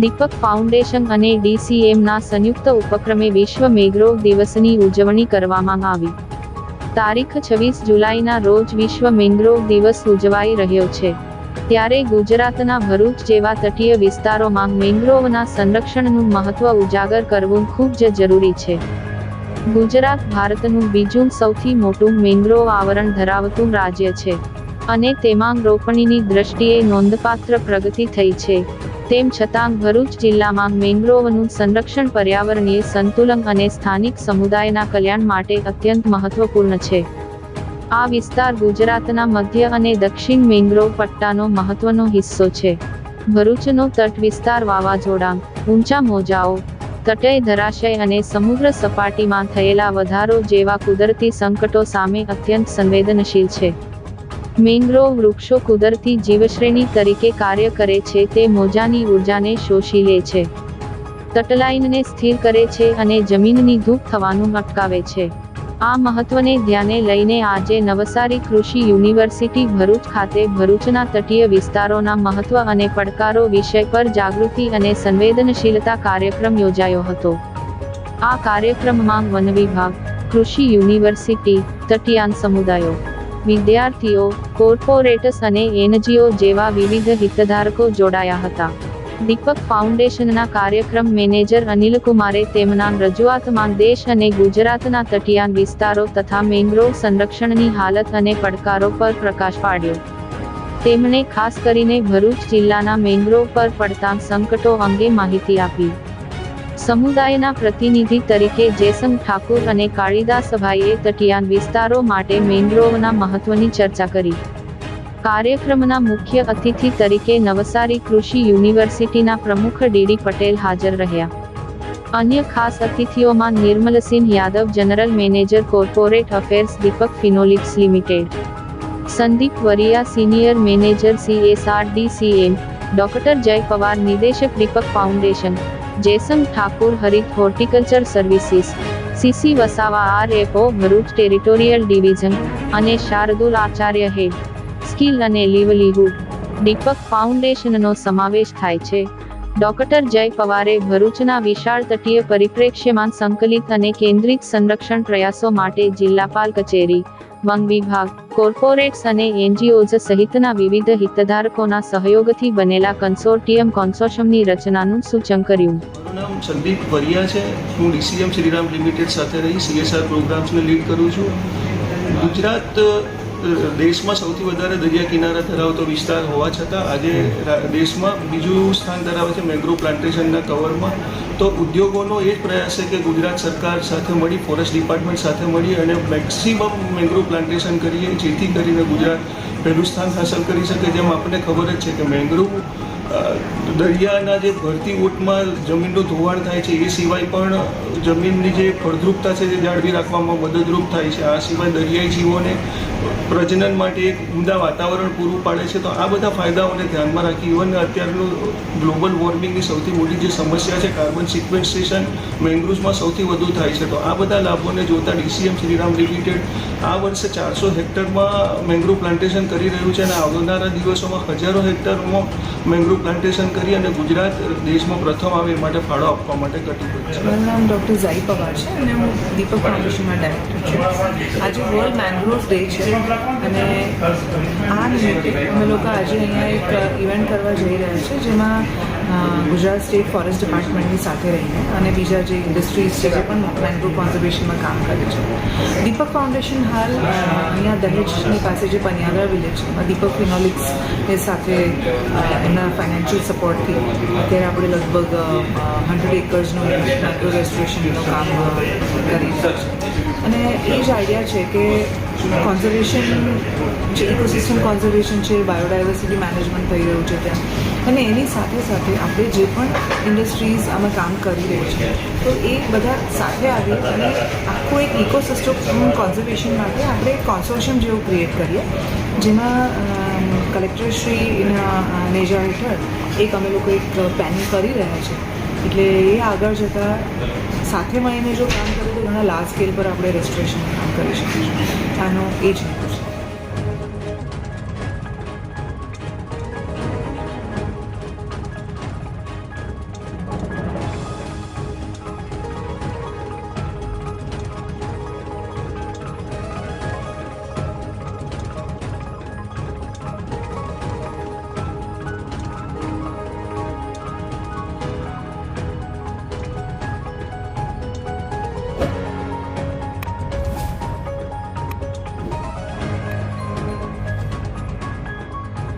દીપક foundation અને ડીસીએમના સંયુક્ત ઉપક્રમે વિશ્વ મેંગ્રોવ દિવસની ઉજવણી કરવામાં આવી. તારીખ છવ્વીસ જુલાઈના રોજ વિશ્વ મેંગ્રોવ દિવસ ઉજવાઈ રહ્યો છે. ત્યારે ગુજરાતના ભરૂચ જેવા તટીય વિસ્તારોમાં મેંગ્રોવના સંરક્ષણનું મહત્વ ઉજાગર કરવું ખૂબ જ જરૂરી છે. ગુજરાત ભારતનું બીજું સૌથી મોટું મેંગ્રોવ આવરણ ધરાવતું રાજ્ય છે. અને તેમાં રોપણીની દ્રષ્ટિએ નોંધપાત્ર પ્રગતિ થઈ છે. તેમ છતાં ભરૂચ જિલ્લામાં મેંગ્રોવનું સંરક્ષણ પર્યાવરણીય સંતુલન અને સ્થાનિક સમુદાયના કલ્યાણ માટે અત્યંત મહત્વપૂર્ણ છે. આ વિસ્તાર ગુજરાતના મધ્ય અને દક્ષિણ મેંગ્રોવ પટ્ટાનો મહત્વનો હિસ્સો છે. ભરૂચનો તટ વિસ્તાર વાવાઝોડા, ઊંચા મોજાઓ તટય ધરાશય અને સમુદ્ર સપાટીમાં થયેલા વધારો જેવા કુદરતી સંકટો સામે અત્યંત સંવેદનશીલ છે. મેંગ્રોવ વૃક્ષો કુદરતી જીવશ્રેણી તરીકે કાર્ય કરે છે, તે મોજાની ઉર્જાને શોષી લે છે. તટલાઇનને સ્થિર કરે છે અને જમીનની ધૂપ થવાનું અટકાવે છે. આ મહત્વને ધ્યાને લઈને આજે નવસારી કૃષિ યુનિવર્સિટી ભરૂચ ખાતે ભરૂચના તટીય વિસ્તારોના મહત્વ અને પડકારો વિષય પર જાગૃતિ અને સંવેદનશીલતા કાર્યક્રમ યોજાયો હતો. આ કાર્યક્રમમાં વન વિભાગ, કૃષિ યુનિવર્સિટી, તટિયાન સમુદાયો વિદ્યાર્થીઓ કોર્પોરેટસ અને એનજીઓ જેવા વિવિધ હિતધારકો જોડાયા હતા. દીપક ફાઉન્ડેશનના કાર્યક્રમ મેનેજર અનિલકુમારે તેમના રજૂઆતમાં દેશ અને ગુજરાતના તટિયાન વિસ્તારો તથા મેંગ્રોવ સંરક્ષણની હાલત અને પડકારો પર પ્રકાશ પાડ્યો. તેમણે ખાસ કરીને ભરૂચ જિલ્લાના મેંગ્રોવ પર પડતા સંકટો અંગે માહિતી આપી. સમુદાયના પ્રતિનિધિ તરીકે જેસંગ ઠાકુર અને કાળીદાસભાઈએ તટિયાન વિસ્તારો માટે મેંગ્રોવના મહત્વની ચર્ચા કરી. કાર્યક્રમના મુખ્ય અતિથિ તરીકે નવસારી કૃષિ યુનિવર્સિટીના પ્રમુખ ડીડી પટેલ હાજર રહ્યા. અન્ય ખાસ અતિથિઓમાં Nirmalsinh Yadav, general manager corporate affairs Deepak Phenolics limited. Sandeep Variya, senior manager C S R D C M doctor Jay Pawar નિદેશક Deepak foundation. Jesang Thakur Harit horticulture services, C C Vasava R F O Bharuch territorial division અને શારદુલ આચાર્ય હેડ skill અને લીવલીહુડ દીપક ફાઉન્ડેશનનો સમાવેશ થાય છે. Doctor જય પવારે ભરૂચના વિશાળ તટીય પરિપ્રેક્ષ્યમાં સંકલિત અને કેન્દ્રિત સંરક્ષણ પ્રયાસો માટે જિલ્લાપાલ કચેરી વન વિભાગ, કોર્પોરેટ્સ અને એનજીઓઝ સહિતના વિવિધ હિતધારકોના સહયોગથી બનેલા કન્સોર્ટિયમ કોન્સોર્શિયમની રચનાનું સૂચન કર્યું. નામ સંદીપ વરિયા છે. હું ડીસીએમ શ્રીરામ લિમિટેડ સાથે રહી સીએસઆર પ્રોગ્રામ્સને લીડ કરું છું. ગુજરાત દેશમાં સૌથી વધારે દરિયા કિનારા ધરાવતો વિસ્તાર હોવા છતાં આજે દેશમાં બીજું સ્થાન ધરાવે છે મેંગ્રો પ્લાન્ટેશનના કવરમાં. તો ઉદ્યોગોનો એ જ પ્રયાસ છે કે ગુજરાત સરકાર સાથે મળી ફોરેસ્ટ ડિપાર્ટમેન્ટ સાથે મળી અને મેક્સિમમ મેંગ્રો પ્લાન્ટેશન કરીએ જેથી કરીને ગુજરાત પહેલું સ્થાન હાંસલ કરી શકે. જેમ આપણને ખબર જ છે કે મેંગ્રોવ અ, દરિયાના જે ભરતી ઓટમાં જમીનનું ધોવાણ થાય છે, એ સિવાય પણ જમીનની જે ફળદ્રુપતા છે, તે જાળવી રાખવામાં મદદરૂપ થાય છે. આ સિવાય દરિયાઈ જીવોને પ્રજનન માટે એક ઉમદા વાતાવરણ પૂરું પાડે છે. તો આ બધા ફાયદાઓને ધ્યાનમાં રાખી ઇવન અત્યારનું ગ્લોબલ વોર્મિંગની સૌથી મોટી જે સમસ્યા છે, કાર્બન સિક્વેન્સ્ટ્રેશન મેંગ્રુવ્સમાં સૌથી વધુ થાય છે. તો આ બધા લાભોને જોતા ડીસીએમ શ્રીરામ લિમિટેડ આ વર્ષે ચારસો હેક્ટરમાં મેંગ્રુવ પ્લાન્ટેશન કરી રહ્યું છે અને આવનારા દિવસોમાં હજારો હેક્ટરમાં મેંગ્રુવ પ્લાન્ટેશન કરી અને ગુજરાત દેશમાં પ્રથમ આવે એ માટે ફાળો આપવા માટે કટિબદ્ધ છે. મારું નામ ડૉક્ટર ઝાઈ પવાર છે અને હું દીપક ફાઉન્ડેશનમાં ડાયરેક્ટર છું. આજે વર્લ્ડ મેંગ્રોવ ડે છે અને આ નિમિત્તે અમે લોકો આજે અહીંયા એક ઇવેન્ટ કરવા જઈ રહ્યા છે જેમાં ગુજરાત સ્ટેટ ફોરેસ્ટ ડિપાર્ટમેન્ટની સાથે રહીને અને બીજા જે ઇન્ડસ્ટ્રીઝ છે, જે પણ મેંગ્રોવ કોન્ઝર્વેશનમાં કામ કરે છે. દીપક ફાઉન્ડેશન હાલ અહીંયા દહેજની પાસે જે પનિયાલા વિલેજ છે, એમાં દીપક ફિનોલિક્સ એ સાથે એમના ફાઇનાન્શિયલ સપોર્ટથી અત્યારે આપણે લગભગ હંડ્રેડ એકર્સનું મેટ્રો રેસ્ટોરેશનનું કામ કરી છે. અને એ જ આઈડિયા છે કે કોન્ઝર્વેશન જે ઇકોસિસ્ટમ કોન્ઝર્વેશન છે બાયોડાયવર્સિટી મેનેજમેન્ટ થઈ રહ્યું છે ત્યાં. અને એની સાથે સાથે આપણે જે પણ ઇન્ડસ્ટ્રીઝ આમાં કામ કરી રહી છે તો એ બધા સાથે આવી અને આખું એક ઇકોસિસ્ટમ કોન્ઝર્વેશન માટે આપણે કોન્સોર્શિયમ જેવું ક્રિએટ કરીએ, જેમાં કલેક્ટરશ્રીના નેજા હેઠળ એક અમે લોકો એક પ્લાનિંગ કરી રહ્યા છે એટલે એ આગળ જતાં સાથે મળીને જો કામ કરે તો ઘણા લાર્જ સ્કેલ પર આપણે રજિસ્ટ્રેશન કામ કરી શકીશું આનો એ જ